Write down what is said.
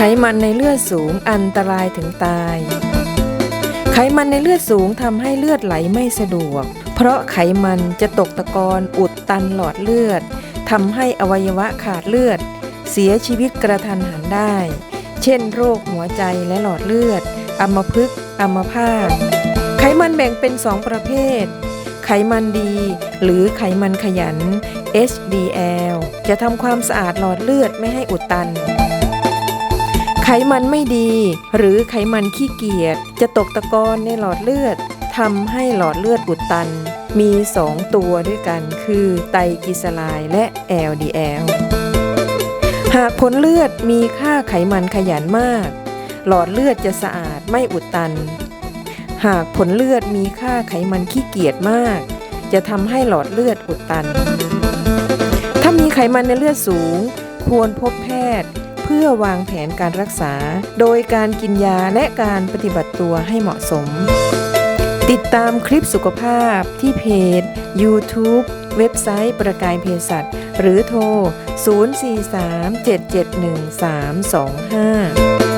ไขมันในเลือดสูงอันตรายถึงตาย ไขมันในเลือดสูงทำให้เลือดไหลไม่สะดวก เพราะไขมันจะตกตะกอนอุดตันหลอดเลือดทำให้อวัยวะขาดเลือด เสียชีวิตกระทันหันได้ เช่น โรคหัวใจและหลอดเลือด อัมพฤกษ์อัมพาตไขมันแบ่งเป็นสองประเภท ไขมันดี หรือไขมันขยัน HDL จะทำความสะอาดหลอดเลือดไม่ให้อุดตัน ไขมันไม่ดี หรือไขมันขี้เกียจจะตกตะกอนในหลอดเลือดทำให้หลอดเลือดอุดตัน มี 2 ตัวด้วยกัน คือไตรกลีเซอไรด์และ LDL หากผลเลือดมีค่าไขมันขยันมาก หลอดเลือดจะสะอาดไม่อุดตัน หากผลเลือดมีค่าไขมันขี้เกียจมาก จะทำให้หลอดเลือดอุดตัน ถ้ามีไขมันในเลือดสูง ควรพบแพทย์ พื่อวางแผนการรักษา โดยการกินยาและการปฏิบัติตัวให้เหมาะสม ติดตามคลิปสุขภาพที่เพจ YouTube เว็บไซต์ประกายเภสัชหรือโทร 043 771 325